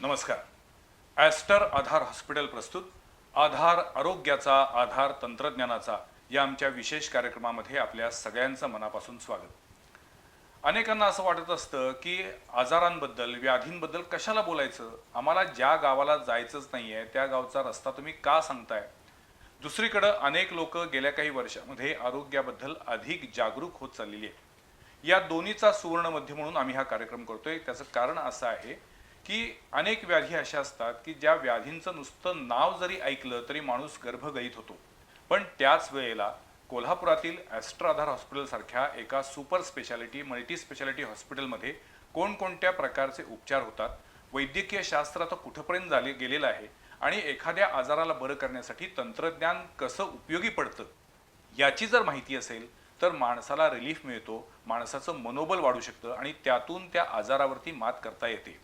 नमस्कार. ॲस्टर आधार हॉस्पिटल प्रस्तुत. आधार आरोग्याचा आधार तंत्रज्ञानाचा या आमच्या विशेष कार्यक्रमामध्ये आपल्या सगळ्यांचं मनापासून स्वागत. अनेकांना असं वाटत असतं की आजारांबद्दल व्याधींबद्दल कशाला बोलायचं? आम्हाला ज्या गावाला जायचंच नाही आहे त्या गावचा रस्ता तुम्ही का सांगताय? दुसरीकडं अनेक लोक गेल्या काही वर्षामध्ये आरोग्याबद्दल अधिक जागरूक होत चाललेली आहे या दोन्हीचा सुवर्ण मध्य म्हणून आम्ही हा कार्यक्रम करतोय. त्याचं कारण असं आहे की अनेक व्याधी अशा असतात की ज्या व्याधींचं नुसतं नाव जरी ऐकलं तरी माणूस गर्भगळीत होतो. पण त्याच वेळेला कोल्हापुरातील ॲस्ट्राधार हॉस्पिटलसारख्या एका सुपर स्पेशालिटी मल्टी स्पेशालिटी हॉस्पिटलमध्ये कोणकोणत्या प्रकारचे उपचार होतात वैद्यकीय शास्त्र आता कुठंपर्यंत झाले गेलेलं आहे आणि एखाद्या आजाराला बरं करण्यासाठी तंत्रज्ञान कसं उपयोगी पडतं याची जर माहिती असेल तर माणसाला रिलीफ मिळतो माणसाचं मनोबल वाढू शकतं आणि त्यातून त्या आजारावरती मात करता येते.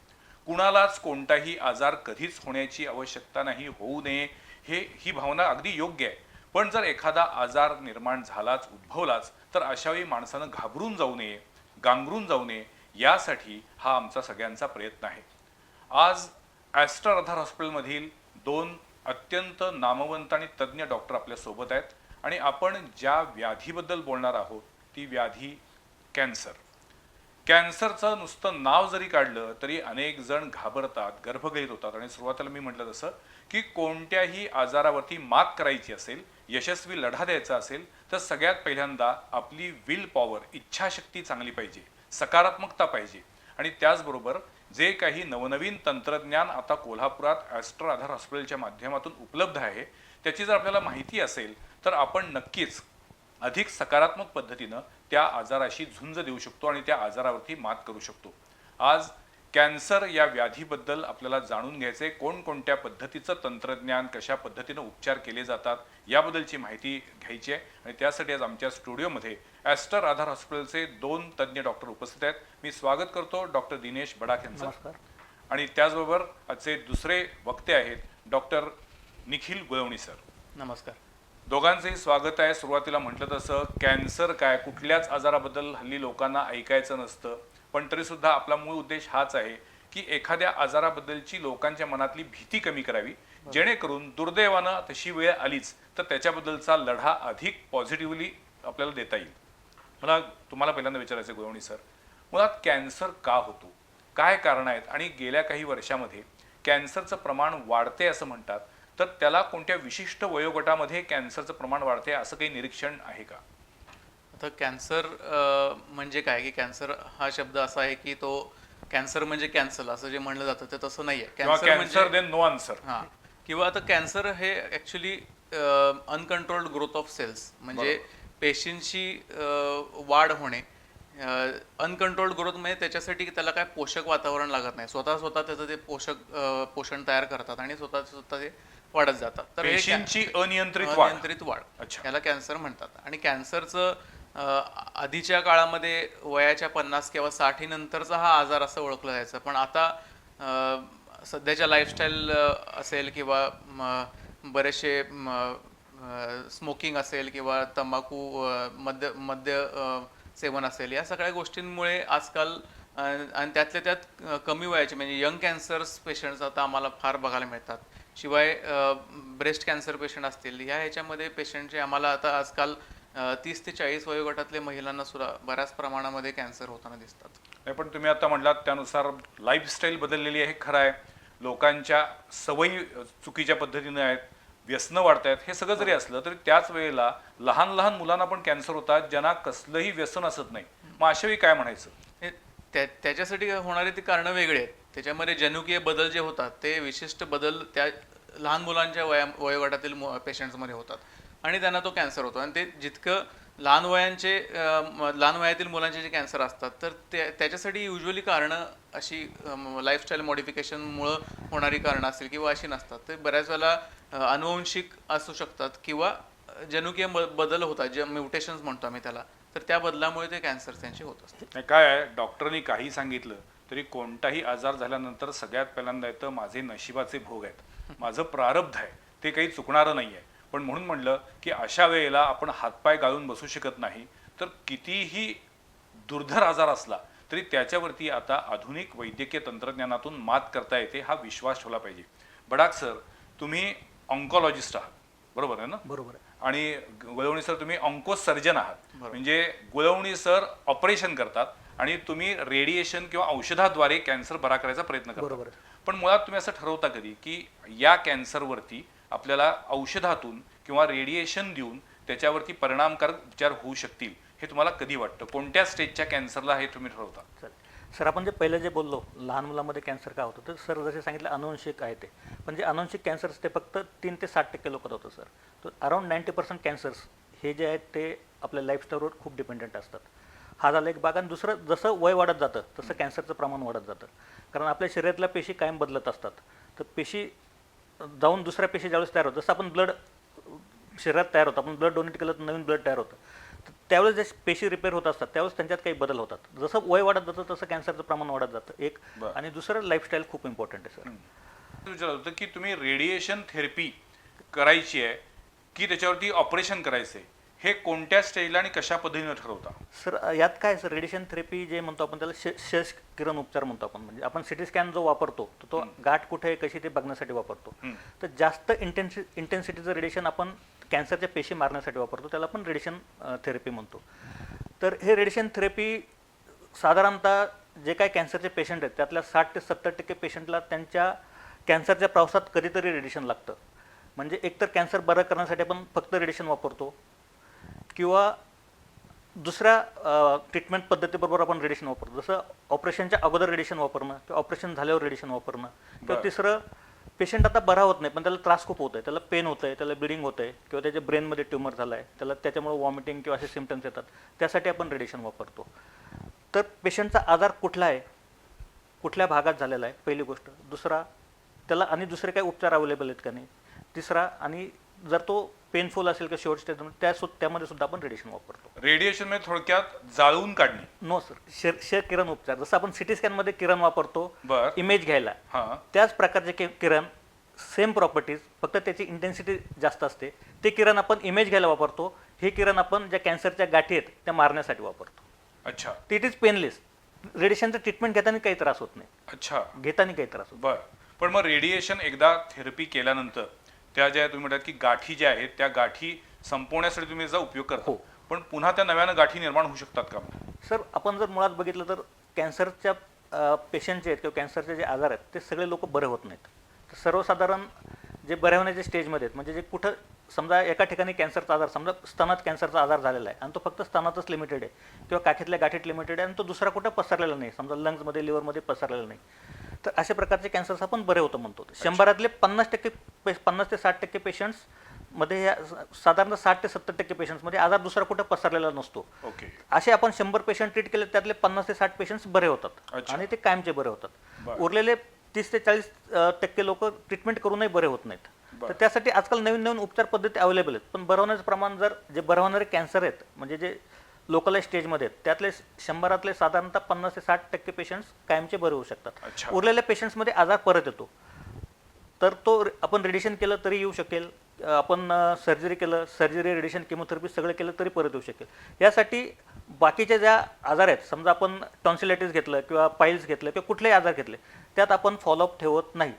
कुणालाच कोणताही आजार कधीच होण्याची आवश्यकता नाही होऊ नये हे ही भावना अगदी योग्य आहे. पण जर एखादा आजार निर्माण झालाच उद्भवलाच तर अशावेळी माणसानं घाबरून जाऊ नये गांगरून जाऊ नये यासाठी हा आमचा सगळ्यांचा प्रयत्न आहे. आज ॲस्टर आधार हॉस्पिटलमधील दोन अत्यंत नामवंत आणि तज्ज्ञ डॉक्टर आपल्यासोबत आहेत आणि आपण ज्या व्याधीबद्दल बोलणार आहोत ती व्याधी कॅन्सर. कॅन्सरचं नुसतं नाव जरी काढलं तरी अनेक जण घाबरतात गर्भगळीत होतात. आणि सुरुवातीला मी म्हटलं तसं की कोणत्याही आजारावरती मात करायची असेल यशस्वी लढा द्यायचा असेल तर सगळ्यात पहिल्यांदा आपली विल पॉवर इच्छाशक्ती चांगली पाहिजे सकारात्मकता पाहिजे. आणि त्याचबरोबर जे काही नवनवीन तंत्रज्ञान आता कोल्हापुरात ॲस्ट्रो आधार हॉस्पिटलच्या माध्यमातून उपलब्ध आहे त्याची जर आपल्याला माहिती असेल तर आपण नक्कीच अधिक सकारात्मक पद्धतीनं त्या आजाराशी झुंज देऊ शकतो आणि त्या आजारावरती मात करू शकतो. आज कॅन्सर या व्याधीबद्दल आपल्याला जाणून घ्यायचे कोणकोणत्या पद्धतीचं तंत्रज्ञान कशा पद्धतीनं उपचार केले जातात याबद्दलची माहिती घ्यायची आहे. आणि त्यासाठी आज आमच्या स्टुडिओमध्ये ॲस्टर आधार हॉस्पिटलचे दोन तज्ज्ञ डॉक्टर उपस्थित आहेत. मी स्वागत करतो डॉक्टर दिनेश बडाख यांचं आणि त्याचबरोबर आजचे दुसरे वक्ते आहेत डॉक्टर निखिल गुळवणी सर. नमस्कार. दोघांचंही स्वागत आहे. सुरुवातीला म्हटलं तसं कॅन्सर काय? कुठल्याच आजाराबद्दल हल्ली लोकांना ऐकायचं नसतं. पण तरीसुद्धा आपला मूळ उद्देश हाच आहे की एखाद्या आजाराबद्दलची लोकांच्या मनातली भीती कमी करावी. जेणेकरून दुर्दैवानं तशी वेळ आलीच तर त्याच्याबद्दलचा लढा अधिक पॉझिटिव्हली आपल्याला देता येईल. मला तुम्हाला पहिल्यांदा विचारायचं आहे, गोवणी सर. मुळात कॅन्सर का होतो? काय कारण आहेत? आणि गेल्या काही वर्षामध्ये कॅन्सरचं प्रमाण वाढते असं म्हणतात. तर त्याला कोणत्या विशिष्ट वयोगटामध्ये कॅन्सरचं प्रमाण वाढते असं काही निरीक्षण आहे का? आता कॅन्सर म्हणजे काय? की कॅन्सर हा शब्द असा आहे की तो कॅन्सर म्हणजे कॅन्सर असं जे म्हणलं जातं ते तसं नाही आहे किंवा कॅन्सर म्हणजे देन नो आन्सर. हां. किंवा आता कॅन्सर हे actually uncontrolled growth of cells म्हणजे पेशींची वाढ होणे अनकंट्रोल्ड ग्रोथ म्हणजे त्याच्यासाठी त्याला काय पोषक वातावरण लागत नाही. स्वतः स्वतः त्याचं ते पोषक पोषण तयार करतात आणि स्वतः स्वतः ते वाढत जातात. तर हे पेशींची अनियंत्रित वाढ. अनियंत्रित वाढ. अच्छा. याला कॅन्सर म्हणतात. आणि कॅन्सरचं आधीच्या काळामध्ये वयाच्या पन्नास किंवा साठी नंतरचा हा आजार असं ओळखला जायचा. पण आता सध्याच्या लाईफस्टाईल असेल किंवा बरेचसे स्मोकिंग असेल किंवा तंबाखू मद्य मद्य सेवन असेल या सगळ्या गोष्टींमुळे आजकाल आणि त्यातल्या त्यात कमी वयाचे म्हणजे यंग कॅन्सर्स पेशंट्स आता आम्हाला फार बघायला मिळतात. शिवाय ब्रेस्ट कॅन्सर पेशंट असतील ह्या ह्याच्यामध्ये पेशंटचे आम्हाला आता आजकाल तीस ते चाळीस वयोगटातल्या महिलांना सुद्धा बऱ्याच प्रमाणामध्ये कॅन्सर होताना दिसतात. नाही पण तुम्ही आता म्हटलात त्यानुसार लाईफस्टाईल बदललेली आहे खरं आहे. लोकांच्या सवयी चुकीच्या पद्धतीने आहेत व्यसनं वाढत आहेत हे सगळं जरी असलं तरी त्याच वेळेला लहान लहान मुलांना पण कॅन्सर होतात ज्यांना कसलंही व्यसन असत नाही. मग अशा वेळी काय म्हणायचं? हे त्या त्याच्यासाठी होणारी ती कारणं वेगळी आहेत. त्याच्यामध्ये जनुकीय बदल जे होतात ते विशिष्ट बदल त्या लहान मुलांच्या वया वयोगटातील पेशंट्समध्ये होतात. आणि त्यांना तो कॅन्सर होतो. आणि ते जितकं लहान वयांचे लहान वयातील मुलांचे जे कॅन्सर असतात तर ते त्याच्यासाठी युजली कारणं अशी लाईफस्टाईल मॉडिफिकेशनमुळं होणारी कारणं असतील किंवा अशी नसतात. ते बऱ्याच वेळेला अनुवंशिक असू शकतात किंवा जनुकीय ब- बदल होतात जे म्युटेशन्स म्हणतो आम्ही त्याला. तर त्या बदलामुळे ते कॅन्सर त्यांचे होत असते काय आहे? डॉक्टरनी काही सांगितलं तरी कोणताही आजार झाल्यानंतर सगळ्यात पहिल्यांदा येतं माझे नशिबाचे भोग आहेत. माझं प्रारब्ध आहे. ते काही चुकणारं नाही आहे पण म्हणून म्हणलं की अशा वेळेला आपण हातपाय गाळून बसू शकत नाही तर कितीही दुर्धर आजार असला तरी त्याच्यावरती आता आधुनिक वैद्यकीय तंत्रज्ञानातून मात करता येते हा विश्वास ठेवला पाहिजे. बडाक सर तुम्ही ऑन्कॉलॉजिस्ट आहात. बरोबर आहे ना? बरोबर आहे. आणि गुळवणी सर तुम्ही ऑन्को सर्जन आहात म्हणजे गुळवणी सर ऑपरेशन करतात. आणि तुम्ही रेडिएशन किंवा औषधाद्वारे कॅन्सर बरा करायचा प्रयत्न बरोबर करता पण मुळात तुम्ही असं ठरवता कधी की या कॅन्सरवरती आपल्याला औषधातून किंवा रेडिएशन देऊन त्याच्यावरती परिणामकारक उपचार होऊ शकतील हे तुम्हाला कधी वाटतं? कोणत्या स्टेजच्या कॅन्सरला हे तुम्ही ठरवता? सर आपण जे पहिलं जे बोललो लहान मुलामध्ये कॅन्सर का होतं तर सर जसे सांगितलं अनुवंशिक आहे ते. पण जे अनुवंशिक कॅन्सर्स ते फक्त तीन ते साठ टक्के लोकात होतं सर. तर अराउंड नाईन्टी पर्सेंट कॅन्सर्स हे जे आहेत ते आपल्या लाईफस्टाईलवर खूप डिपेंडंट असतात. हा झाला एक भाग. आणि दुसरं जसं वय वाढत जातं तसं कॅन्सरचं प्रमाण वाढत जातं. कारण आपल्या शरीरातल्या पेशी कायम बदलत असतात. तर पेशी जाऊन दुसऱ्या पेशी ज्यावेळेस तयार होतं जसं आपण ब्लड शरीरात तयार होतं आपण ब्लड डोनेट केलं तर नवीन ब्लड तयार होतं. तर त्यावेळेस जे पेशी रिपेअर होत असतात त्यावेळेस त्यांच्यात काही बदल होतात. जसं वय वाढत जातं तसं कॅन्सरचं प्रमाण वाढत जातं. एक. आणि दुसरं लाईफस्टाईल खूप इम्पॉर्टंट आहे सर. विचारलं होतं की तुम्ही रेडिएशन थेरपी करायची आहे की त्याच्यावरती ऑपरेशन करायचं आहे हे कोणत्या स्टेजला आणि कशा पद्धतीने ठरवता? सर यात काय सर रेडिएशन थेरपी जे म्हणतो आपण त्याला श- शश किरण उपचार म्हणतो आपण. म्हणजे आपण सिटी स्कॅन जो वापरतो तर तो गाठ कुठे आहे कशी ते बघण्यासाठी वापरतो. तर जास्त इंटेन्सि इंटेन्सिटीचं रेडिएशन आपण कॅन्सरच्या पेशी मारण्यासाठी वापरतो त्याला आपण रेडिएशन थेरपी म्हणतो. तर हे रेडिएशन थेरपी साधारणतः जे काय कॅन्सरचे पेशंट आहेत त्यातल्या साठ ते सत्तर टक्के पेशंटला त्यांच्या कॅन्सरच्या प्रवासात कधीतरी रेडिएशन लागतं. म्हणजे एकतर कॅन्सर बरं करण्यासाठी आपण फक्त रेडिएशन वापरतो किंवा दुसऱ्या ट्रीटमेंट पद्धतीबरोबर आपण रेडिएशन वापरतो. जसं ऑपरेशनच्या अगोदर रेडिएशन वापरणं किंवा ऑपरेशन झाल्यावर रेडिएशन वापरणं किंवा. तिसरं पेशंट आता बरा होत नाही पण त्याला त्रास खूप होत आहे त्याला पेन होत आहे त्याला ब्लिडिंग होत आहे किंवा त्याच्या ब्रेनमध्ये ट्युमर झाला आहे त्याला त्याच्यामुळे वॉमिटिंग किंवा असे सिमटम्स येतात. त्यासाठी आपण रेडिएशन वापरतो. तर पेशंटचा आजार कुठला आहे कुठल्या भागात झालेला आहे पहिली गोष्ट. दुसरा त्याला आणि दुसरे काही उपचार अवेलेबल आहेत का नाही. तिसरा आणि जर तो पेनफुल असेल किंवा शेवट स्टेज त्या सु- त्यामध्ये सुद्धा आपण रेडिएशन वापरतो. रेडिएशन म्हणजे थोडक्यात जाळून काढणे. नो सर शे शे किरण उपचार. जसं आपण सिटी स्कॅनमध्ये किरण वापरतो बर. इमेज घ्यायला हा. त्याच प्रकारचे कि किरण सेम प्रॉपर्टीज फक्त त्याची इंटेन्सिटी जास्त असते. ते किरण आपण इमेज घ्यायला वापरतो. हे किरण आपण ज्या कॅन्सरच्या गाठी आहेत त्या मारण्यासाठी वापरतो. अच्छा. ते इट इज पेनलेस रेडिएशनचं ट्रीटमेंट घेताना काही त्रास होत नाही. अच्छा. घेताना काही त्रास होत बर. पण मग रेडिएशन एकदा थेरपी केल्यानंतर त्या ज्या तुम्ही म्हणतात की गाठी ज्या आहेत त्या गाठी संपवण्यासाठी तुम्ही याचा उपयोग करता. हो. पण पुन्हा त्या नव्यानं गाठी निर्माण होऊ शकतात का? सर आपण जर मुळात बघितलं तर कॅन्सरच्या पेशंटचे आहेत किंवा कॅन्सरचे जे आजार आहेत ते सगळे लोक बरे होत नाहीत. तर सर्वसाधारण जे बरे होण्याच्या स्टेजमध्ये आहेत म्हणजे जे कुठं समजा एका ठिकाणी कॅन्सरचा आजार समजा स्तनात कॅन्सरचा आजार झालेला आहे आणि तो फक्त स्तनातच लिमिटेड आहे किंवा काखेतल्या गाठीत लिमिटेड आहे आणि तो दुसरा कुठं पसरलेला नाही समजा लंग्समध्ये लिव्हरमध्ये पसरलेला नाही. तर अशा प्रकारचे कॅन्सर्स आपण बरे होतं म्हणतो. शंभरातले पन्नास टक्के पे- पन्नास ते साठ टक्के पेशंट्समध्ये साधारणतः साठ ते सत्तर टक्के पेशंट्समध्ये आजार दुसरा कुठं पसरलेला नसतो. ओके. असे आपण शंभर पेशंट ट्रीट केले त्यातले पन्नास ते साठ पेशंट्स बरे होतात. आणि ते कायमचे बरे होतात. उरलेले तीस ते चाळीस टक्के लोक ट्रीटमेंट करूनही बरे होत नाहीत. तर त्यासाठी आजकाल नवीन नवीन उपचार पद्धती अवेलेबल आहेत. पण बरं होण्याचं प्रमाण जर जे बरं होणारे कॅन्सर आहेत म्हणजे जे लोकलाइज स्टेजमध्ये आहेत. त्यातले शंभरातले साधारणतः पन्नास ते साठ टक्के पेशंट्स कायमचे बरे होऊ शकतात. अच्छा. उरलेल्या पेशंट्समध्ये आजार परत येतो. तर तो रे- आपण रेडिएशन केलं तरी येऊ शकेल. अ, आपण सर्जरी केलं सर्जरी रेडिएशन केमोथेरपी सगळं केलं तरी परत येऊ शकेल. यासाठी बाकीच्या ज्या आजार आहेत समजा आपण टॉन्सिलायटिस घेतलं किंवा पाईल्स घेतलं किंवा कुठलेही आजार घेतले त्यात आपण फॉलोअप ठेवत नाही.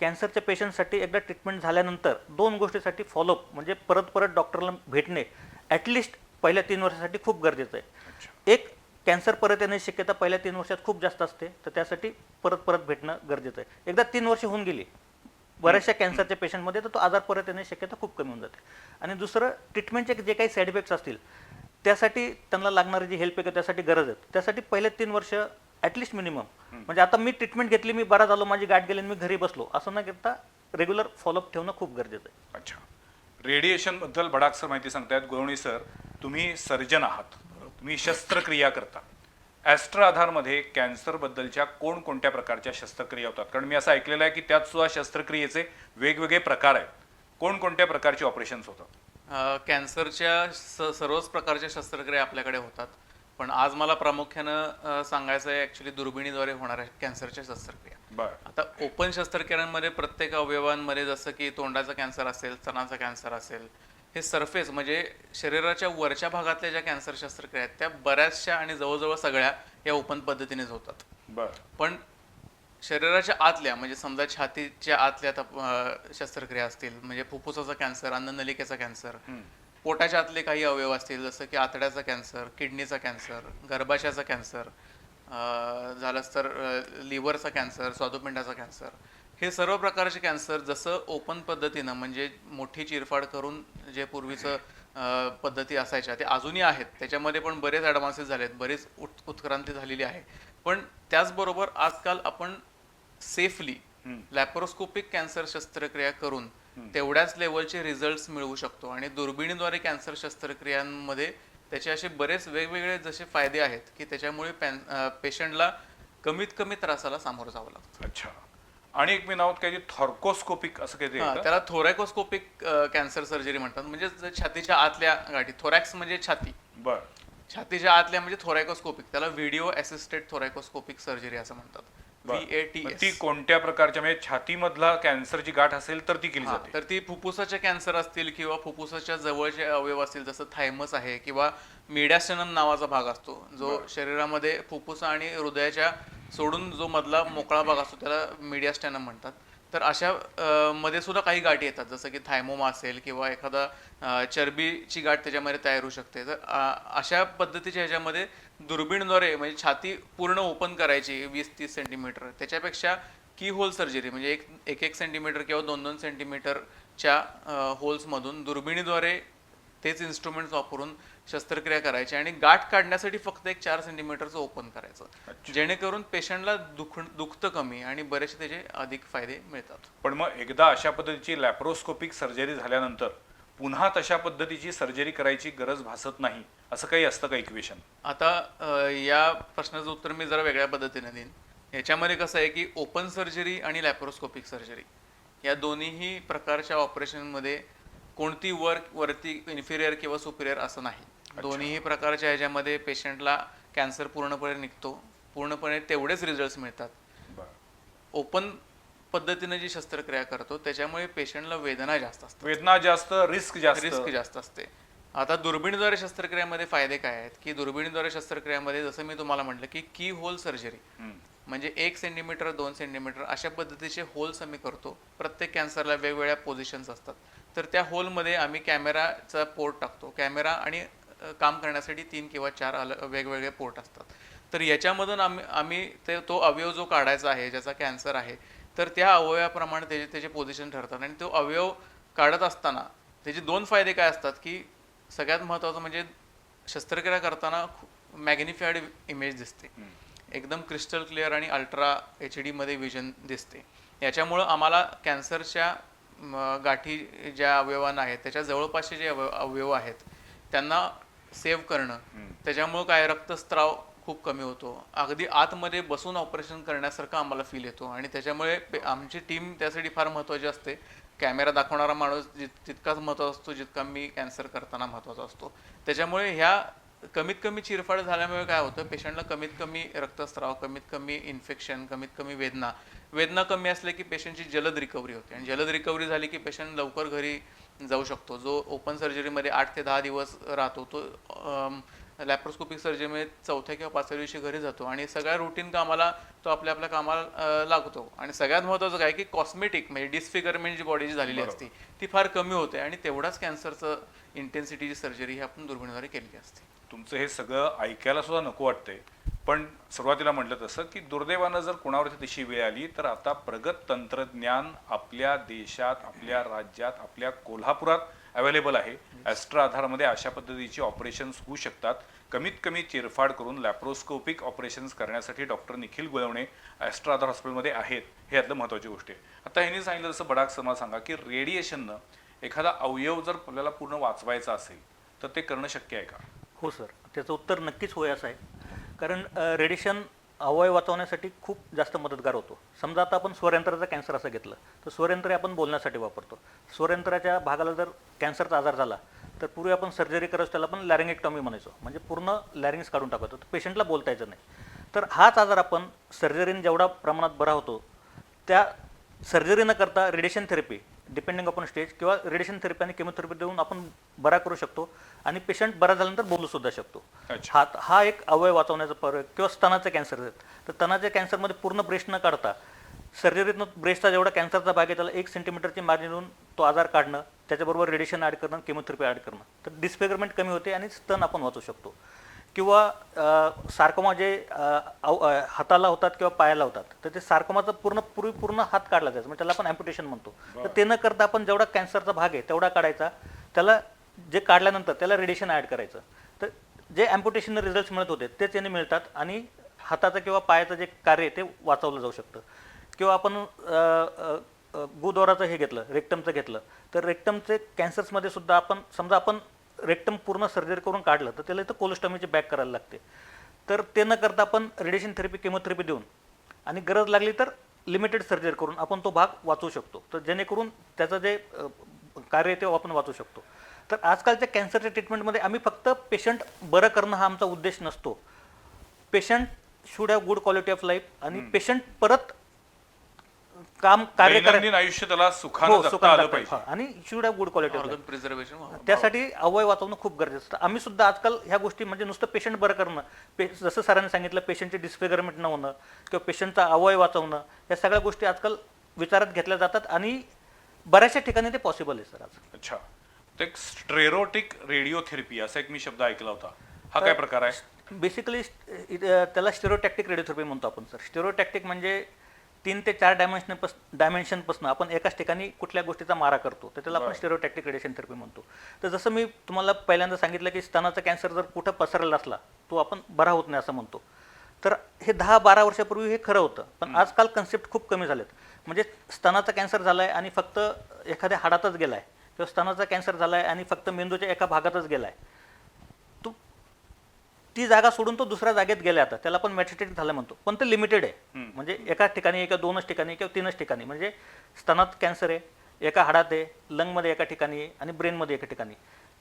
कॅन्सरच्या पेशंटसाठी एकदा ट्रीटमेंट झाल्यानंतर दोन गोष्टीसाठी फॉलोअप म्हणजे परत परत डॉक्टरला भेटणे ॲटलिस्ट पहिल्या तीन वर्षासाठी खूप गरजेचं आहे. एक कॅन्सर परत येण्याची शक्यता पहिल्या तीन वर्षात खूप जास्त असते. तर त्यासाठी परत परत भेटणं गरजेचं आहे. एकदा तीन वर्ष होऊन गेली बऱ्याचशा कॅन्सरच्या पेशंटमध्ये तर तो आजार परत येण्याची शक्यता खूप कमी होऊन जाते. आणि दुसरं ट्रीटमेंटचे जे काही साईड इफेक्ट्स असतील त्यासाठी त्यांना लागणारी जी हेल्प आहे त्यासाठी गरज आहे. त्यासाठी पहिले तीन वर्ष ॲटलिस्ट मिनिमम म्हणजे आता मी ट्रीटमेंट घेतली मी बरा झालो माझी गाठ गेली आणि मी घरी बसलो असं न करता रेग्युलर फॉलोअप ठेवणं खूप गरजेचं आहे. अच्छा. रेडिएशनबद्दल बडाक सर माहिती सांगतायत. गोवणी सर तुम्ही सर्जन आहात. तुम्ही शस्त्रक्रिया करता. ॲस्ट्रा आधारमध्ये कॅन्सरबद्दलच्या कोणकोणत्या प्रकारच्या शस्त्रक्रिया होतात? कारण मी असं ऐकलेलं आहे की त्यात सुद्धा शस्त्रक्रियेचे वेगवेगळे प्रकार आहेत. कोणकोणत्या प्रकारचे ऑपरेशन्स होतात? कॅन्सरच्या स सर्वच प्रकारच्या शस्त्रक्रिया आपल्याकडे होतात. पण आज मला प्रामुख्यानं सांगायचं आहे ॲक्च्युली दुर्बिणीद्वारे होणाऱ्या कॅन्सरच्या शस्त्रक्रिया. बरं. आता ओपन शस्त्रक्रियांमध्ये प्रत्येक अवयवांमध्ये जसं की तोंडाचा कॅन्सर असेल स्तनाचा कॅन्सर असेल हे सरफेस म्हणजे शरीराच्या वरच्या भागातल्या ज्या कॅन्सर शस्त्रक्रिया आहेत त्या बऱ्याचशा आणि जवळजवळ सगळ्या या ओपन पद्धतीनेच होतात. बर. पण शरीराच्या आतल्या म्हणजे समजा छातीच्या आतल्या शस्त्रक्रिया असतील म्हणजे फुफ्फुसाचा कॅन्सर अन्ननलिकेचा कॅन्सर पोटाच्या आतले काही अवयव असतील जसं की आतड्याचा कॅन्सर किडनीचा कॅन्सर गर्भाशयाचा कॅन्सर झालंच तर लिव्हरचा कॅन्सर स्वादुपिंडाचा कॅन्सर हे सर्व प्रकारचे कॅन्सर जसं ओपन पद्धतीनं म्हणजे मोठी चिरफाड करून जे पूर्वीचं पद्धती असायच्या ते अजूनही आहेत. त्याच्यामध्ये पण बरेच ॲडव्हान्सेस झाले आहेत बरीच उत् उत्क्रांती झालेली आहे. पण त्याचबरोबर आजकाल आपण सेफली लॅप्रोस्कोपिक कॅन्सर शस्त्रक्रिया करून तेवढ्याच लेवलचे रिझल्ट्स मिळवू शकतो. आणि दुर्बिणीद्वारे कॅन्सर शस्त्रक्रियांमध्ये त्याचे असे बरेच वेगवेगळे जसे फायदे आहेत की त्याच्यामुळे पेशंटला कमीत कमी त्रासाला सामोरं जावं लागतं. अच्छा. आणि एक मी नाव काही थॉर्कोस्कोपिक असं काहीतरी आहे हा, का? त्याला थोरॅकोस्कोपिक कॅन्सर सर्जरी म्हणतात. म्हणजे छातीच्या आतल्या गाठी थोरॅक्स म्हणजे छाती. बर. छातीच्या आतल्या म्हणजे थोरॅकोस्कोपिक त्याला व्हिडिओ असिस्टेड थोरॅकोस्कोपिक सर्जरी असं म्हणतात. ती कोणत्या प्रकारच्या? म्हणजे छातीमधला कॅन्सरची गाठ असेल तर ती केली हा, जाते. तर ती फुफ्फुसाचे कॅन्सर असतील किंवा फुफ्फुसाच्या जवळचे अवयव असतील जसं थायमस आहे किंवा मिडॅस्टनम नावाचा भाग असतो जो शरीरामध्ये फुफ्फुस आणि हृदयाच्या सोडून जो मधला मोकळा भाग असतो त्याला मिडियास्टॅनम म्हणतात. तर अशा अ, मध्ये सुद्धा काही गाठी येतात जसं की थायमोमा असेल किंवा एखादा अ, चरबीची गाठ त्याच्यामध्ये तयार होऊ शकते. तर अ, अशा पद्धतीच्या ह्याच्यामध्ये दुर्बीणद्वारे म्हणजे छाती पूर्ण ओपन करायची वीस तीस सेंटीमीटर त्याच्यापेक्षा की होल सर्जरी म्हणजे एक एक एक सेंटीमीटर किंवा दोन दोन सेंटीमीटरच्या होल्समधून दुर्बिणीद्वारे तेच इन्स्ट्रुमेंट्स वापरून शस्त्रक्रिया करायची आणि गाठ काढण्यासाठी फक्त एक चार सेंटीमीटरचं ओपन करायचं. जेणेकरून पेशंटला दुख दुखतं कमी आणि बरेचसे त्याचे अधिक फायदे मिळतात. पण मग एकदा अशा पद्धतीची लॅप्रोस्कोपिक सर्जरी झाल्यानंतर पुन्हा तशा पद्धतीची सर्जरी करायची गरज भासत नाही असं काही असतं का इक्वेशन आता अ, या प्रश्नाचं उत्तर मी जरा वेगळ्या पद्धतीने देईन. याच्यामध्ये कसं आहे की ओपन सर्जरी आणि लॅप्रोस्कोपिक सर्जरी या दोन्हीही प्रकारच्या ऑपरेशनमध्ये कोणती वर वरती इन्फिरियर किंवा सुपिरियर असं नाही. दोन्हीही प्रकारच्या ह्याच्यामध्ये पेशंटला कॅन्सर पूर्णपणे निघतो. पूर्णपणे तेवढेच रिझल्ट्स मिळतात. ओपन पद्धतीने जी शस्त्रक्रिया करतो त्याच्यामुळे पेशंटला वेदना जास्त असतात. वेदना जास्त रिस्क जास्त. रिस्क जास्त असते. आता दुर्बिणीद्वारे शस्त्रक्रियामध्ये फायदे काय आहेत? की दुर्बिणीद्वारे शस्त्रक्रियामध्ये जसं मी तुम्हाला म्हटलं की की होल सर्जरी. म्हणजे एक सेंटीमीटर दोन सेंटीमीटर अशा पद्धतीचे होल्स आम्ही करतो. प्रत्येक कॅन्सरला वेगवेगळ्या पोझिशन्स असतात. तर त्या होलमध्ये आम्ही कॅमेराचा पोर्ट टाकतो. कॅमेरा आणि काम करण्यासाठी तीन किंवा चार अल वेगवेगळे पोर्ट असतात. तर याच्यामधून आम्ही आम्ही ते तो अवयव जो काढायचा आहे ज्याचा कॅन्सर आहे तर त्या अवयवाप्रमाणे त्याचे त्याचे पोझिशन ठरतात. आणि तो अवयव काढत असताना त्याचे दोन फायदे काय असतात की सगळ्यात महत्त्वाचं म्हणजे शस्त्रक्रिया करताना मॅग्निफाईड इमेज दिसते. एकदम क्रिस्टल क्लिअर आणि अल्ट्रा एच डीमध्ये विजन दिसते. याच्यामुळं आम्हाला कॅन्सरच्या गाठी ज्या अवयवांना आहेत त्याच्या जवळपासचे जे अवयव अवयव आहेत त्यांना सेव्ह करणं त्याच्यामुळं काय रक्तस्त्राव खूप कमी होतो. अगदी आतमध्ये बसून ऑपरेशन करण्यासारखं आम्हाला फील येतो. आणि त्याच्यामुळे पे- आमची टीम त्यासाठी फार महत्त्वाची असते. कॅमेरा दाखवणारा माणूस जित तितकाच महत्त्वाचा असतो जितका मी कॅन्सर करताना महत्त्वाचा असतो. त्याच्यामुळे ह्या कमीत कमी चिरफाड झाल्यामुळे काय होतं पेशंटला कमीत कमी रक्तस्राव कमीत कमी इन्फेक्शन कमीत कमी वेदना वेदना कमी असल्या की पेशंटची जलद रिकव्हरी होते. आणि जलद रिकव्हरी झाली की पेशंट लवकर घरी जाऊ शकतो. जो ओपन सर्जरीमध्ये आठ ते दहा दिवस राहतो तो लॅप्रोस्कोपिक सर्जरीमध्ये चौथ्या किंवा पाचव्या दिवशी घरी जातो आणि सगळ्या रुटीन कामाला तो आपल्या आपल्या कामाला लागतो. आणि सगळ्यात महत्त्वाचं काय की कॉस्मेटिक म्हणजे डिस्फिगरमेंट जी बॉडीची झालेली असते ती फार कमी होते आणि तेवढाच कॅन्सरचं इंटेन्सिटीची सर्जरी ही आपण दुर्बिणीद्वारे केलेली असते. तुमचं हे सगळं ऐकायला सुद्धा नको वाटतंय पण सुरुवातीला म्हटलं तसं की दुर्दैवानं जर कोणावरती तशी वेळ आली तर आता प्रगत तंत्रज्ञान आपल्या देशात आपल्या राज्यात आपल्या कोल्हापुरात अवेलेबल आहे. ॲस्ट्रा आधारमध्ये अशा पद्धतीची ऑपरेशन्स होऊ शकतात. कमीत कमी चिरफाड करून लॅप्रोस्कोपिक ऑपरेशन्स करण्यासाठी डॉक्टर निखिल गुळवणे ॲस्ट्रा आधार हॉस्पिटलमध्ये आहेत हे यातलं महत्त्वाची गोष्ट आहे. आता ह्यांनी सांगितलं जसं बडाक समाज सांगा की रेडिएशननं एखादा अवयव जर आपल्याला पूर्ण वाचवायचा असेल तर ते करणं शक्य आहे का? हो सर. त्याचं उत्तर नक्कीच होय असं आहे. कारण रेडिएशन अवयव वाचवण्यासाठी खूप जास्त मदतगार होतो. समजा आता आपण स्वरयंत्राचा कॅन्सर असं घेतलं तर स्वरयंत्र आपण बोलण्यासाठी वापरतो. स्वरयंत्राच्या भागाला जर कॅन्सरचा आजार झाला तर पूर्वी आपण सर्जरी करत त्याला आपण लॅरिंगेक्टॉमी म्हणायचो. म्हणजे पूर्ण लॅरिंग्स काढून टाकायचो. तर पेशंटला बोलता यायचं नाही. तर हाच आजार आपण सर्जरीने जेवढा प्रमाणात बरा होतो त्या सर्जरी न करता radiation therapy depending upon stage किंवा रेडिएशन थेरपी आणि केमोथेरपी देऊन आपण बरा करू शकतो. आणि पेशंट बरा झाल्यानंतर बोलू सुद्धा शकतो. हा हा एक अवयव वाचवण्याचा पर्याय किंवा स्तनाचे कॅन्सर तर स्तनाच्या कॅन्सरमध्ये पूर्ण ब्रेस्ट न काढता सर्जरीतनं ब्रेस्टचा जेवढा कॅन्सरचा भाग आहे त्याला एक सेंटीमीटरची मार्जिनवरून तो आजार काढणं त्याच्याबरोबर रेडिएशन ॲड करणं केमोथेरपी ॲड करणं. तर डिस्फिगरमेंट कमी होते आणि स्तन आपण वाचू शकतो. किंवा सार्कोमा जे अ, हाताला होतात किंवा पायाला होतात तर ते सार्कोमाचा पूर्ण पूर्वी पूर्ण हात काढला जायचा. म्हणजे त्याला आपण ॲम्प्युटेशन म्हणतो. तर ते न करता आपण जेवढा कॅन्सरचा भाग आहे तेवढा काढायचा. त्याला जे काढल्यानंतर त्याला रेडिएशन ॲड करायचं. तर जे ॲम्प्युटेशन रिझल्ट मिळत होते तेच याने मिळतात आणि हाताचं किंवा पायाचं जे कार्य आहे ते वाचवलं जाऊ शकतं. किंवा आपण गुदोराचं हे घेतलं रेक्टमचं घेतलं तर रेक्टमचे कॅन्सर्समध्ये सुद्धा आपण समजा आपण रेक्टम पूर्ण सर्जरी करून काढलं तर त्याला इथं कोलोस्टॉमीची बॅक करायला लागते. तर ते न करता आपण रेडिएशन थेरपी केमोथेरपी देऊन आणि गरज लागली तर लिमिटेड सर्जरी करून आपण तो भाग वाचवू शकतो. तर जेणेकरून त्याचं जे कार्य आहे ते आपण वाचू शकतो. तर आजकालच्या कॅन्सरच्या ट्रीटमेंटमध्ये आम्ही फक्त पेशंट बरं करणं हा आमचा उद्देश नसतो. Patient should have good quality of life आणि पेशंट परत काम कार्य दैनंदिन आयुष्य त्याला सुखानं हो जगता आलं पाहिजे. हा, आणि should have good quality of organ preservation त्यासाठी अवय वाचवणं खूप गरजेचं असतं. आम्ही सुद्धा आजकाल ह्या गोष्टी म्हणजे नुसतं पेशंट बरं करणं पे जसं सरांनी सांगितलं पेशंटचे डिस्फिगरमेंट न होणं किंवा पेशंटचा अवय वाचवणं या सगळ्या गोष्टी आजकाल विचारात घेतल्या जातात आणि बऱ्याचशा ठिकाणी ते पॉसिबल आहे सर आज. अच्छा. एक स्ट्रेरोटिक रेडिओथेरपी असा एक मी शब्द ऐकला होता. हा काय प्रकार आहे? बेसिकली त्याला स्टेरोटॅक्टिक रेडिओथेरपी म्हणतो आपण सर. स्टेरोटॅक्टिक म्हणजे तीन ते चार डायमेन्शन डायमेन्शनपासून आपण एकाच ठिकाणी कुठल्या गोष्टीचा मारा करतो. तर त्याला आपण स्टेरोटॅक्टिक रेडिएशन थेरपी म्हणतो. तर जसं मी तुम्हाला पहिल्यांदा सांगितलं की स्तनाचा कॅन्सर जर कुठं पसरलेला असला तो आपण बरा होत नाही असं म्हणतो. तर हे दहा बारा वर्षापूर्वी हे खरं होतं. पण आजकाल कन्सेप्ट खूप कमी झालेत. म्हणजे स्तनाचा कॅन्सर झालाय आणि फक्त एखाद्या हाडातच गेलाय. किंवा स्तनाचा कॅन्सर झालाय आणि फक्त मेंदूच्या एका भागातच गेलाय. तो ती जागा सोडून तो दुसऱ्या जागेत गेला आता. त्याला आपण मॅट्रिटेट झालं म्हणतो. पण ते लिमिटेड आहे. म्हणजे एका ठिकाणी किंवा दोनच ठिकाणी किंवा तीनच ठिकाणी. म्हणजे स्तनात कॅन्सर आहे एका हाडात आहे लंगमध्ये एका ठिकाणी आहे आणि ब्रेनमध्ये एका ठिकाणी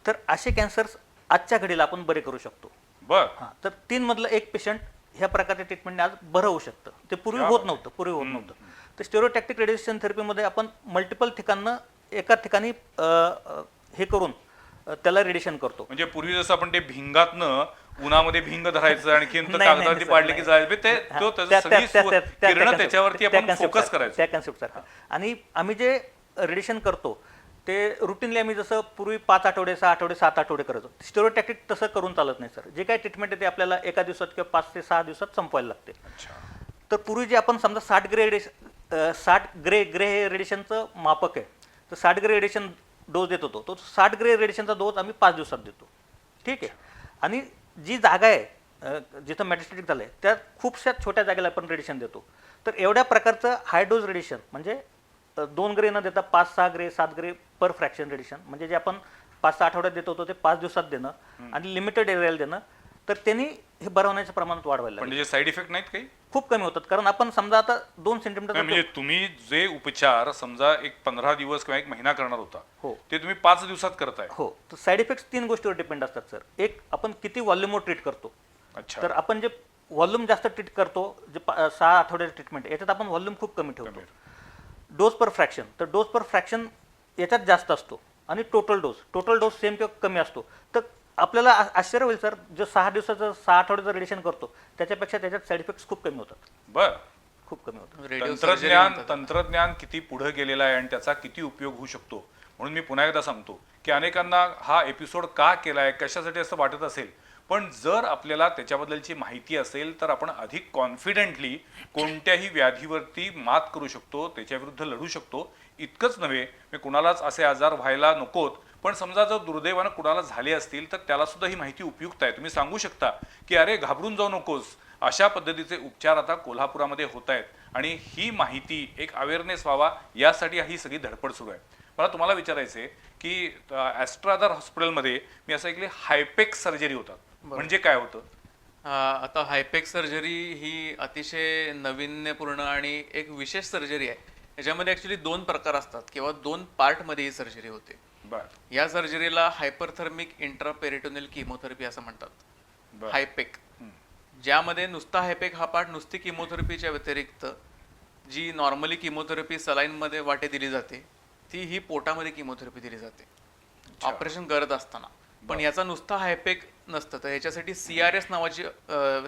तर असे कॅन्सर्स आजच्या घडीला आपण बरे करू शकतो. बर. हां. तर तीन मधलं एक पेशंट ह्या प्रकारच्या ट्रीटमेंटने आज बरं होऊ शकतं. ते पूर्वी होत नव्हतं पूर्वी होत नव्हतं. तर स्टेरोटॅक्टिक रेडिएशन थेरपीमध्ये आपण मल्टिपल ठिकाणं एका ठिकाणी हे करून त्याला रेडिएशन करतो. म्हणजे पूर्वी जसं आपण ते भिंगातनं उन्हामध्ये भिंग धरायचं आणखी नाही, कागदावरती पाडले की नाही. जायचे ते हा, तो त्या- त्याचं त्या- सगळी त्या- सु- त्या- त्या- किरणं त्या त्याच्यावरती त्या आपण concept फोकस सारखं- करायचो. त्या कन्सेप्ट सारखं आणि आम्ही जे रेडिएशन करतो ते रुटीनली आम्ही जसं पूर्वी पाच आठवडे सहा आठवडे सात आठवडे करायचो. स्टेरोटॅक्टिक तसं करून चालत नाही सर जे काही ट्रीटमेंट आहे ते आपल्याला एका दिवसात किंवा पाच ते सहा दिवसात संपवायला लागते. तर पूर्वी जे आपण समजा साठ ग्रे रेडिएशन साठ ग्रे ग्रे हे रेडिएशनचं मापक आहे. तर साठ ग्रे रेडिएशन डोस देत होतो. तो साठ ग्रे रेडिएशनचा डोस आम्ही पाच दिवसात देतो. ठीक आहे? आणि जी जागा आहे जिथं मॅटिस्टेटिक झालं आहे त्या खूपशा छोट्या जागेला आपण रेडिएशन देतो. तर एवढ्या प्रकारचं हाय डोस रेडिएशन म्हणजे दोन ग्रे न देता पाच सहा ग्रे सात ग्रे पर फ्रॅक्शन रेडिएशन म्हणजे जे आपण पाच सहा आठवड्यात देत होतो ते पाच दिवसात देणं आणि लिमिटेड एरियाला देणं. तर त्यांनी हे बरं होण्याच्या प्रमाणात वाढवायला लागलं. पण त्याचे साईड इफेक्ट नाहीत काही? खूप कमी होतात. कारण आपण समजा आता दोन नाही, सेंटीमीटर म्हणजे तुम्ही जे उपचार समजा एक पंधरा दिवस किंवा एक महिना करणार होता हो. ते तुम्ही पाच दिवसात करताय. हो. तर साईड इफेक्ट्स तीन गोष्टीवर डिपेंड असतात सर एक आपण किती व्हॉल्यूमवर ट्रीट करतो. अच्छा. तर आपण जे व्हॉल्यूम जास्त ट्रीट करतो जे पा- अं, सहा आठवड्याचे ट्रीटमेंट याच्यात आपण व्हॉल्यूम खूप कमी ठेवतो. डोस पर फ्रॅक्शन तर डोस पर फ्रॅक्शन याच्यात जास्त असतो. आणि total dose total dose same किंवा कमी असतो. तर आपल्याला आ- आश्चर्य होईल सर जो सहा दिवसाचं सहा आठवड्याचं रेडिएशन करतो त्याच्यापेक्षा त्याच्यात साईड इफेक्ट्स खूप कमी होतात. बर. खूप कमी होतात. रेडिओ तंत्रज्ञान तंत्रज्ञान किती पुढे गेलेलं आहे आणि त्याचा किती उपयोग होऊ शकतो? म्हणून मी पुन्हा एकदा सांगतो की अनेकांना हा एपिसोड का केलाय कशासाठी असं वाटत असेल? पण जर आपल्याला त्याच्याबद्दलची माहिती असेल तर आपण अधिक कॉन्फिडेंटली कोणत्याही व्याधीवरती मात करू शकतो त्याच्याविरुद्ध लढू शकतो. इतकंच नव्हे मी कुणालाच असे आजार व्हायला नकोत पण समजा जर दुर्दैवानं कुणाला झाले असतील तर त्याला सुद्धा ही माहिती उपयुक्त आहे. तुम्ही सांगू शकता की अरे घाबरून जाऊ नकोस. अशा पद्धतीचे उपचार आता कोल्हापुरामध्ये होत आहेत आणि ही माहिती एक अवेअरनेस व्हावा यासाठी ही सगळी धडपड सुरू आहे. मला तुम्हाला विचारायचं आहे की ॲस्ट्रादर हॉस्पिटलमध्ये मी असं ऐकले हायपेक्स सर्जरी होतात. म्हणजे काय होतं? आता हायपेक सर्जरी ही अतिशय नाविन्यपूर्ण आणि एक विशेष सर्जरी आहे. याच्यामध्ये ॲक्च्युली दोन प्रकार असतात किंवा दोन पार्टमध्ये ही सर्जरी होते. बर. या सर्जरीला हायपरथर्मिक इंट्रापेरिटोनियल किमोथेरपी असं म्हणतात. हायपेक. ज्यामध्ये नुसता हायपेक हा पार्ट नुसती किमोथेरपीच्या व्यतिरिक्त जी नॉर्मली किमोथेरपी सलाईनमध्ये वाटे दिली जाते ती ही पोटामध्ये किमोथेरपी दिली जाते. ऑपरेशन करत असताना. पण याचा नुसता हायपेक नसतं. तर याच्यासाठी सी आर एस नावाची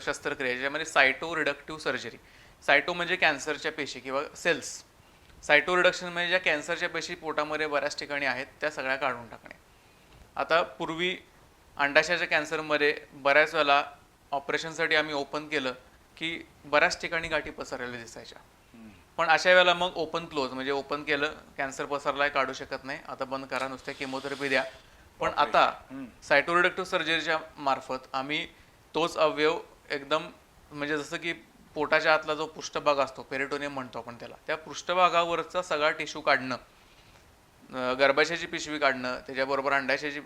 शस्त्रक्रिया ज्यामध्ये सायटो रिडक्टिव्ह सर्जरी. सायटो म्हणजे कॅन्सरच्या पेशी किंवा सेल्स. सायटो रिडक्शन म्हणजे ज्या कॅन्सरच्या पेशी पोटामध्ये बऱ्याच ठिकाणी आहेत त्या सगळ्या काढून टाकणे. आता पूर्वी अंडाशयाच्या कॅन्सरमध्ये बऱ्याच वेळेला ऑपरेशनसाठी आम्ही ओपन केलं की बऱ्याच ठिकाणी गाठी पसरलेल्या दिसायच्या. पण अशा वेळेला मग ओपन क्लोज म्हणजे ओपन केलं कॅन्सर पसरलाय काढू शकत नाही. आता बंद करा नुसत्या केमोथेरपी द्या. पण आता सायटोरिडक्टिव्ह सर्जरीच्या मार्फत आम्ही तोच अवयव एकदम म्हणजे जसं की पोटाच्या आतला जो पृष्ठभाग असतो पेरिटोनियम म्हणतो आपण त्याला त्या पृष्ठभागावरचा सगळा टिश्यू काढणं गर्भाशयाची पिशवी काढणं त्याच्याबरोबर अंडाशयाची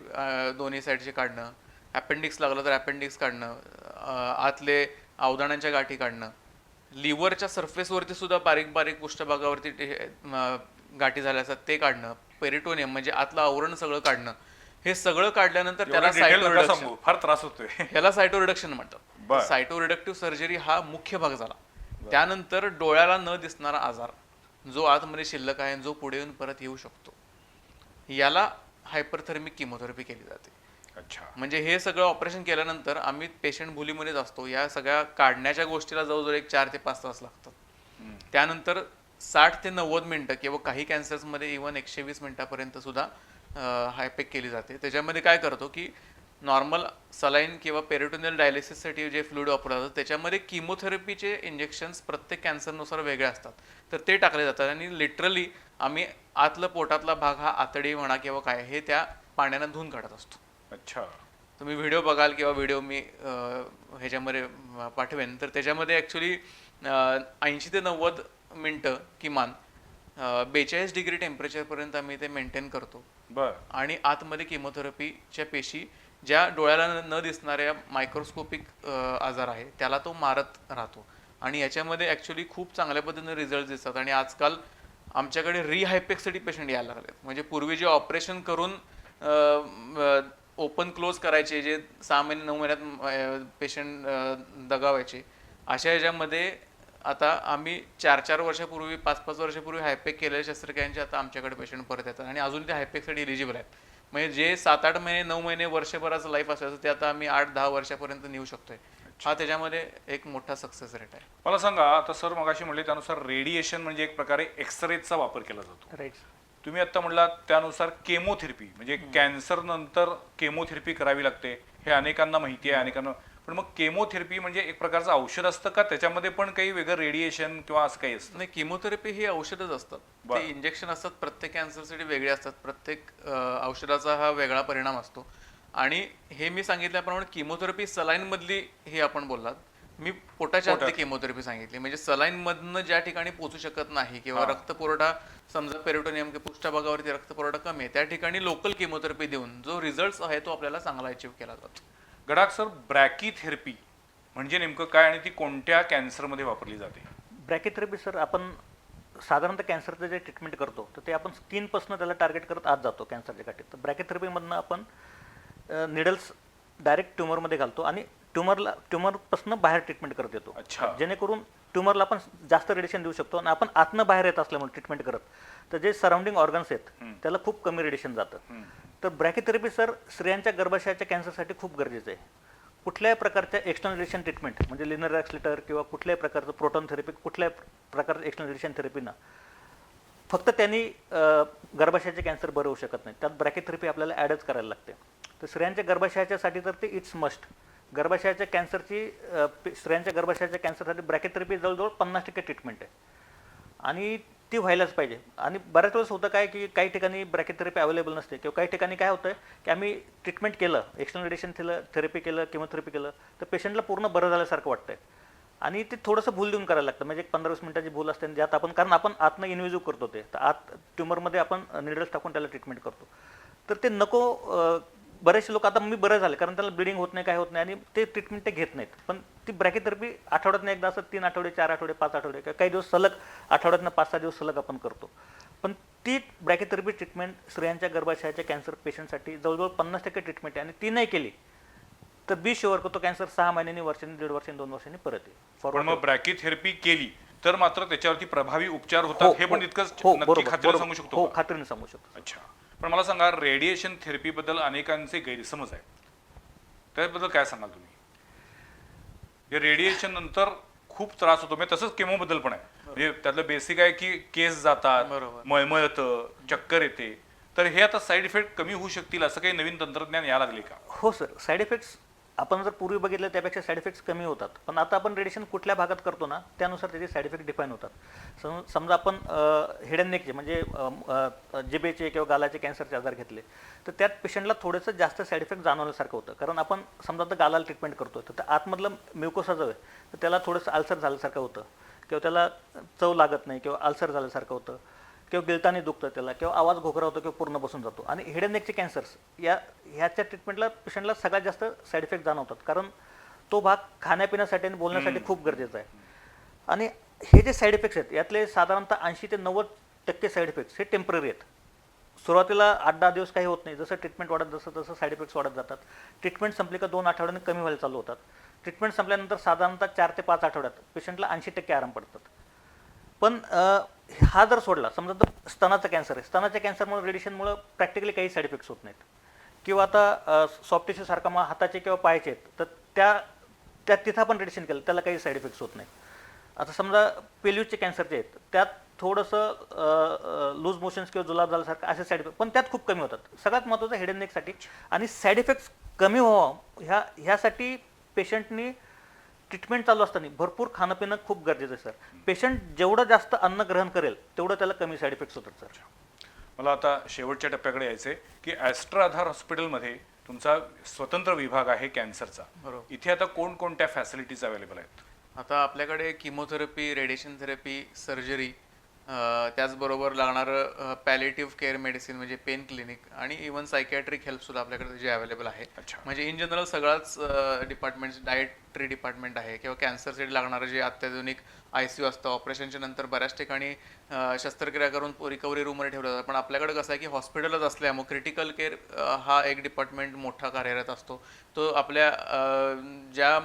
दोन्ही साईडची काढणं अपेंडिक्स लागलं तर अपेंडिक्स काढणं आतले अवदाणांच्या गाठी काढणं लिव्हरच्या सरफेसवरती सुद्धा बारीक बारीक पृष्ठभागावरती गाठी झाल्या असतात ते काढणं पेरिटोनियम म्हणजे आतलं आवरण सगळं काढणं हे सगळं काढल्यानंतर त्याला सायटो सांगू फार त्रास होतोय ह्याला सायटो रिडक्शन. म्हणतात सायटो रिडक्टिव्ह सर्जरी हा मुख्य भाग झाला. त्यानंतर डोळ्याला न दिसणारा आजार जो आतमध्ये शिल्लक आहे जो पुढे येऊन परत येऊ शकतो याला हायपरथर्मिक किमोथेरपी केली जाते. अच्छा. म्हणजे हे सगळं ऑपरेशन केल्यानंतर आम्ही पेशंट भुलीमध्येच असतो. या सगळ्या काढण्याच्या गोष्टीला जवळजवळ एक चार ते पाच तास लागतात. त्यानंतर साठ ते नव्वद मिनटं किंवा काही कॅन्सर्समध्ये इवन एकशे वीस मिनिटापर्यंत सुद्धा हायपॅक केली जाते. त्याच्यामध्ये काय करतो की नॉर्मल सलाईन किंवा पेरिटोनियल डायलिसिससाठी जे फ्लुइड वापरलं जातं त्याच्यामध्ये किमोथेरपीचे इंजेक्शन्स प्रत्येक कॅन्सरनुसार वेगळे असतात. तर ते टाकले जातात आणि लिटरली आम्ही आतलं पोटातला भाग हा आतडी म्हणा किंवा काय हे त्या पाण्यानं धुवून काढत असतो. अच्छा. तुम्ही व्हिडिओ बघाल किंवा व्हिडिओ मी ह्याच्यामध्ये पाठवेन. तर त्याच्यामध्ये ॲक्च्युली ऐंशी ते नव्वद मिनटं किमान बेचाळीस डिग्री टेम्परेचरपर्यंत आम्ही ते मेंटेन करतो. बर. आणि आतमध्ये किमोथेरपीच्या पेशी ज्या डोळ्याला न- दिसणाऱ्या मायक्रोस्कोपिक आजार आहे त्याला तो मारत राहतो. आणि याच्यामध्ये ॲक्च्युली खूप चांगल्या पद्धतीने रिझल्ट दिसतात. आणि आजकाल आमच्याकडे रिहायपेकसाठी पेशंट यायला लागलेत. म्हणजे पूर्वी जे ऑपरेशन करून ओपन क्लोज करायचे जे सहा महिने नऊ महिन्यात पेशंट दगावायचे अशा याच्यामध्ये आता आम्ही चार चार वर्षापूर्वी पाच पाच वर्षापूर्वी हायपेक केलेल्या शस्त्रक्रियांचे आता आमच्याकडे पेशंट परत येतात. आणि अजून ते हायपेकसाठी इलिजिबल आहेत. म्हणजे जे सात आठ महिने नऊ महिने वर्षभराचं लाईफ असायचं ते आता आम्ही आठ दहा वर्षापर्यंत नेऊ शकतोय. हा त्याच्यामध्ये एक मोठा सक्सेस रेट आहे. मला सांगा आता सर मगाशी म्हणले त्यानुसार रेडिएशन म्हणजे एक प्रकारे एक्सरेचा वापर केला जातो. राईट तुम्ही आता म्हणलात त्यानुसार केमोथेरपी म्हणजे कॅन्सर नंतर केमोथेरपी करावी लागते. हे अनेकांना माहिती आहे अनेकांना पण मग केमोथेरपी म्हणजे एक प्रकारचं औषध असतं का? त्याच्यामध्ये पण काही वेगळं रेडिएशन किंवा असं काही असतं? नाही किमोथेरपी ही औषधच असतात. ते इंजेक्शन असतात प्रत्येक कॅन्सरसाठी वेगळे असतात. प्रत्येक औषधाचा हा वेगळा परिणाम असतो. आणि हे मी सांगितल्याप्रमाणे किमोथेरपी सलाईन मधली हे आपण बोललात. मी पोटाच्या आतली केमोथेरपी सांगितली. म्हणजे सलाईन मधनं ज्या ठिकाणी पोचू शकत नाही किंवा रक्तपुरवठा समजा पेरिटोनियम किंवा पृष्ठभागावरती रक्तपुरवठा कमी आहे त्या ठिकाणी लोकल किमोथेरपी देऊन जो रिझल्ट आहे तो आपल्याला चांगला अचीव केला जातो. गडाख सर ब्रॅकीथेरपी म्हणजे नेमकं काय आणि ती कोणत्या कॅन्सरमध्ये वापरली जाते? ब्रॅकेथेरपी सर आपण साधारणतः कॅन्सरचं जे ट्रीटमेंट करतो तर ते आपण स्किनपासून त्याला टार्गेट करत आत जातो कॅन्सरच्या गाठीत तर ब्रॅकेथेरपीमधनं आपण निडल्स डायरेक्ट ट्युमरमध्ये घालतो आणि ट्युमरला ट्युमरपासून बाहेर ट्रीटमेंट करत येतो. अच्छा. जेणेकरून ट्युमरला आपण जास्त रेडिएशन देऊ शकतो आणि आपण आतनं बाहेर येत असल्यामुळे ट्रीटमेंट करत. तर जे सराउंडिंग ऑर्गन्स आहेत त्याला खूप कमी रेडिएशन जातं. तर ब्रॅकेथेरपी सर स्त्रियांच्या गर्भाशयाच्या कॅन्सरसाठी खूप गरजेचं आहे. कुठल्याही प्रकारच्या एक्सटर्नल ट्रीटमेंट म्हणजे लिनर ॲक्सिलेटर किंवा कुठल्याही प्रकारचं प्रोटॉन थेरपी कुठल्याही प्रकारचं एक्सटर्नल थेरपीनं फक्त त्यांनी गर्भाशयाचे कॅन्सर बरं होऊ शकत नाही. त्यात ब्रॅकेथेरपी आपल्याला ॲडच करायला लागते. तर स्त्रियांच्या गर्भाशयाच्यासाठी तर ते इट्स मस्ट गर्भाशयाच्या कॅन्सरची स्त्रियांच्या गर्भाशयाच्या कॅन्सरसाठी ब्रॅकेथेरपी जवळजवळ पन्नास टक्के ट्रीटमेंट आहे. आणि ती व्हायलाच पाहिजे. आणि बऱ्याच वेळेस होतं काय की काही ठिकाणी ब्रॅकेट थेरपी अवेलेबल नसते किंवा काही ठिकाणी काय होतं की आम्ही ट्रीटमेंट केलं एक्सटर्नल रेडिएशन केलं थेरपी केलं किमोथेरपी केलं तर पेशंटला पूर्ण बरं झाल्यासारखं वाटतंय. आणि ते थोडंसं भूल देऊन करायला लागतं. म्हणजे एक पंधरा वीस मिनिटाची भूल असते आणि ज्यात आपण कारण आपण आतनं इन्व्हिजिव्ह करतो ते. तर आत ट्युमरमध्ये आपण निडल्स टाकून त्याला ट्रीटमेंट करतो. तर ते नको बरेचसे लोक आता मी बरं झाले कारण त्याला ब्लिडिंग होत नाही काय होत नाही आणि ते ट्रीटमेंट ते घेत नाहीत. पण ती ब्रॅकेथेरपी आठवड्यातनं एकदा असं तीन आठवडे चार आठवडे पाच आठवडे किंवा काही दिवस सलग आठवड्यातनं पाच सहा दिवस सलग आपण करतो. पण ती ब्रॅकेथेरपी ट्रीटमेंट स्त्रियांच्या गर्भाशयाच्या कॅन्सर पेशंटसाठी जवळजवळ पन्नास टक्के ट्रीटमेंट आहे आणि ती नाही केली तर बी शुअर तो कॅन्सर सहा महिन्यांनी वर्षांनी दीड वर्षांनी दोन वर्षांनी परत येईल. पण फॉरवर्ड मग ब्रॅकीथेरपी केली तर मात्र त्याच्यावरती प्रभावी उपचार हो, होतात हे पण हो, तितकंच हो, नक्की बरोबर, खात्रीने. सांगू शकतो हो? खात्रीने सांगू शकतो. अच्छा. पण मला सांगा रेडिएशन थेरपीबद्दल अनेकांचे गैरसमज आहे त्याबद्दल काय सांगाल तुम्ही? रेडिएशन नंतर खूप त्रास होतो. म्हणजे तसंच केमोबद्दल पण आहे. म्हणजे त्यातलं बेसिक आहे की केस जातात. मळमळतं चक्कर येते. तर हे आता साईड इफेक्ट कमी होऊ शकतील असं काही नवीन तंत्रज्ञान यायला लागले का? हो सर साईड इफेक्ट्स आपण जर पूर्वी बघितलं त्यापेक्षा साईड इफेक्ट्स कमी होतात. पण आता आपण रेडिएशन कुठल्या भागात करतो ना त्यानुसार त्याचे साईड इफेक्ट डिफाईन होतात. सम समजा आपण हेड अँड नेकचे म्हणजे जिबेचे किंवा गालाचे कॅन्सरचे आजार घेतले तर त्यात पेशंटला थोडंसं जास्त साईड इफेक्ट जाणवल्यासारखं होतं. कारण आपण समजा आता गालाला ट्रीटमेंट करतो तर आतमधलं म्युकोसा जो आहे तर त्याला थोडंसं अल्सर झाल्यासारखं होतं. किंवा त्याला चव लागत नाही किंवा अल्सर झाल्यासारखं होतं. किंवा गिळताना दुखतं त्याला किंवा आवाज घोगरा होतो किंवा पूर्ण बसून जातो. आणि हेड अँड नेकचे कॅन्सर्स या ह्याच्या ट्रीटमेंटला पेशंटला सगळ्यात जास्त साईड इफेक्ट जाणवतात. कारण तो भाग खाण्यापिण्यासाठी आणि बोलण्यासाठी खूप गरजेचा आहे. आणि हे जे साईड इफेक्ट्स आहेत यातले साधारणतः ऐंशी ते नव्वद टक्के साईड इफेक्ट्स हे टेंपररी आहेत. सुरुवातीला आठ दहा दिवस काही होत नाही. जसं ट्रीटमेंट वाढत जसं तसं साईड इफेक्ट्स वाढत जातात. ट्रीटमेंट संपली का दोन आठवड्याने कमी व्हायला चालू होतात. ट्रीटमेंट संपल्यानंतर साधारणतः चार ते पाच आठवड्यात पेशंटला ऐंशी टक्के आराम पडतात. पण हा जर सोडला समजा तर स्तनाचा कॅन्सर आहे. स्तनाच्या कॅन्सरमुळे रेडिएशनमुळे प्रॅक्टिकली काही साईड इफेक्ट्स होत नाहीत. किंवा आता सॉफ्ट टिश्यू सारखा मग हाताचे किंवा पायाचे आहेत तर त्या त्या तिथं आपण रेडिएशन केलं त्याला काही साईड इफेक्ट्स होत नाही आता समजा पेल्यूजचे कॅन्सरचे आहेत त्यात थोडंसं लूज मोशन्स किंवा जुलाब झाल्यासारखं असे साईड इफेक्ट पण त्यात खूप कमी होतात. सगळ्यात महत्त्वाचं हेड अँड नेकसाठी आणि साईड इफेक्ट्स कमी व्हावं ह्या ह्यासाठी पेशंटनी ट्रीटमेंट चालू असताना भरपूर खाणं पिणं खूप गरजेचं आहे सर. पेशंट जेवढं जास्त अन्न ग्रहण करेल तेवढं त्याला कमी साईड इफेक्ट्स होतात सर. मला आता शेवटच्या टप्प्याकडे यायचंय की ॲस्ट्रा आधार हॉस्पिटलमध्ये तुमचा स्वतंत्र विभाग आहे कॅन्सरचा. बरोबर. इथे आता कोणकोणत्या फॅसिलिटीज अवेलेबल आहेत? आता आपल्याकडे किमोथेरपी रेडिएशन थेरपी सर्जरी त्याचबरोबर लागणारं पॅलेटिव्ह केअर मेडिसिन म्हणजे पेन क्लिनिक आणि इवन सायकॅट्रिक हेल्प सुद्धा आपल्याकडे जे अवेलेबल आहे अच्छा. म्हणजे इन जनरल सगळाच डिपार्टमेंट डायट्री डिपार्टमेंट आहे किंवा कॅन्सरसाठी लागणारं जे अत्याधुनिक आय सी यू असतं. ऑपरेशनच्या नंतर बऱ्याच ठिकाणी शस्त्रक्रिया करून रिकव्हरी रूममध्ये ठेवलं जातं. पण आपल्याकडे कसं आहे की हॉस्पिटलच असल्यामुळे क्रिटिकल केअर हा एक डिपार्टमेंट मोठा कार्यरत असतो. तो आपल्या ज्या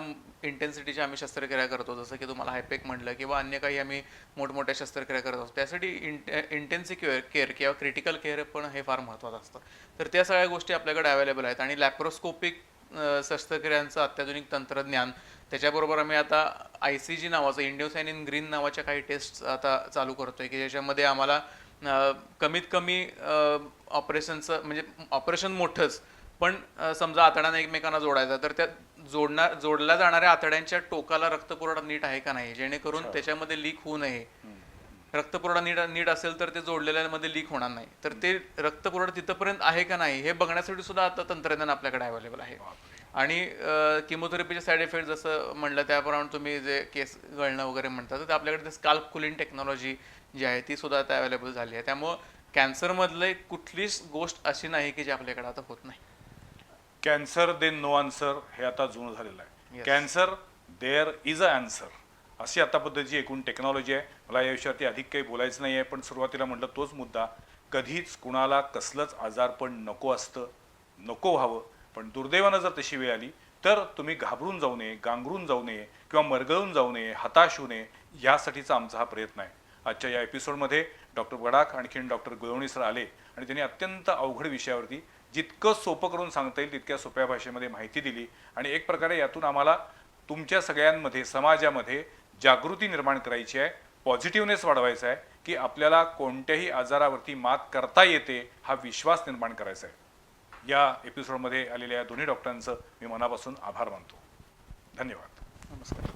इंटेन्सिटीची आम्ही शस्त्रक्रिया करतो जसं की तुम्हाला हायपेक म्हटलं किंवा अन्य काही आम्ही मोठमोठ्या शस्त्रक्रिया करत असतो त्यासाठी इंट इंटेन्सिव्ह केअर किंवा क्रिटिकल केअर पण हे फार महत्त्वाचं असतं. तर त्या सगळ्या गोष्टी आपल्याकडे अवेलेबल आहेत आणि लॅप्रोस्कोपिक शस्त्रक्रियांचं अत्याधुनिक तंत्रज्ञान. त्याच्याबरोबर आम्ही आता आय सी जी नावाचं इंडिओसाइन इन ग्रीन नावाच्या काही टेस्ट आता चालू करतोय की ज्याच्यामध्ये आम्हाला कमीत कमी ऑपरेशनचं म्हणजे ऑपरेशन मोठंच पण समजा आतड्यानं एकमेकांना जोडायचा तर त्या जोडणार जोडल्या जाणाऱ्या आतड्यांच्या टोकाला रक्तपुरवठा नीट आहे का नाही? जेणेकरून त्याच्यामध्ये लीक होऊ नये. रक्तपुरवठा नीट नीट असेल तर ते जोडलेल्यांमध्ये लीक होणार नाही. तर ते रक्तपुरवठा तिथपर्यंत आहे का नाही हे बघण्यासाठी सुद्धा आता तंत्रज्ञान आपल्याकडे अवेलेबल आहे. आणि किमोथेरपीचे साईड इफेक्ट जसं म्हणलं त्याप्रमाणे तुम्ही जे केस गळणं वगैरे म्हणता तर ते आपल्याकडे स्काल्प कुलिंग टेक्नॉलॉजी जी आहे ती सुद्धा आता अवेलेबल झाली आहे. त्यामुळं कॅन्सरमधले कुठलीच गोष्ट अशी नाही की जी आपल्याकडे आता होत नाही. कॅन्सर देन नो आन्सर हे आता जुनं झालेलं आहे. Cancer there is a answer अशी आता पद्धतीची एकूण टेक्नॉलॉजी आहे मला या विषयावरती अधिक काही बोलायचं नाही आहे पण सुरुवातीला म्हटलं तोच मुद्दा. कधीच कुणाला कसलंच आजारपण नको असतं नको व्हावं. पण दुर्दैवानं जर तशी वेळ आली तर तुम्ही घाबरून जाऊ नये गांगरून जाऊ नये किंवा मरगळून जाऊ नये हताश होऊ नये यासाठीचा आमचा हा प्रयत्न आहे. आजच्या या एपिसोडमध्ये डॉक्टर वडाक आणखीन डॉक्टर गुळवणी सर आले आणि त्यांनी अत्यंत अवघड विषयावरती जितकं सोपं करून सांगता येईल तितक्या सोप्या भाषेमध्ये माहिती दिली. आणि एक प्रकारे यातून आम्हाला तुमच्या सगळ्यांमध्ये समाजामध्ये जागृती निर्माण करायची आहे पॉझिटिव्हनेस वाढवायचा आहे की आपल्याला कोणत्याही आजारावरती मात करता येते हा विश्वास निर्माण करायचा आहे. या एपिसोडमध्ये आलेल्या दोन्ही डॉक्टरांचं मी मनापासून आभार मानतो. धन्यवाद. नमस्कार.